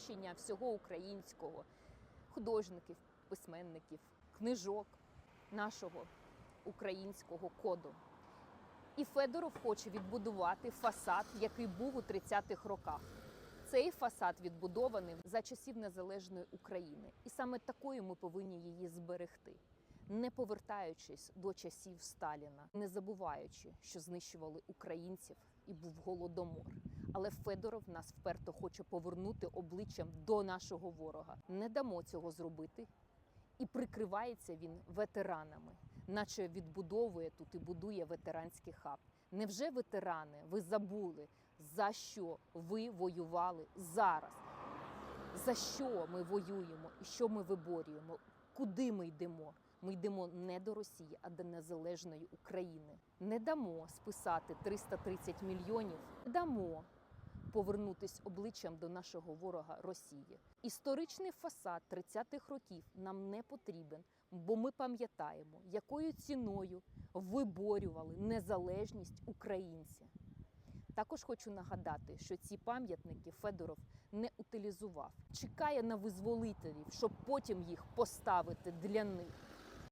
знищення всього українського, художників, письменників, книжок, нашого українського коду. І Федоров хоче відбудувати фасад, який був у 30-х роках. Цей фасад відбудований за часів незалежної України, і саме такою ми повинні її зберегти, не повертаючись до часів Сталіна, не забуваючи, що знищували українців і був голодомор. Але Федоров нас вперто хоче повернути обличчям до нашого ворога. Не дамо цього зробити, і прикривається він ветеранами, наче відбудовує тут і будує ветеранський хаб. Невже ветерани, ви забули, за що ви воювали зараз? За що ми воюємо і що ми виборюємо? Куди ми йдемо? Ми йдемо не до Росії, а до незалежної України. Не дамо списати 330 мільйонів. Дамо повернутись обличчям до нашого ворога Росії. Історичний фасад 30-х років нам не потрібен, бо ми пам'ятаємо, якою ціною виборювали незалежність українці. Також хочу нагадати, що ці пам'ятники Федоров не утилізував, чекає на визволителів, щоб потім їх поставити для них.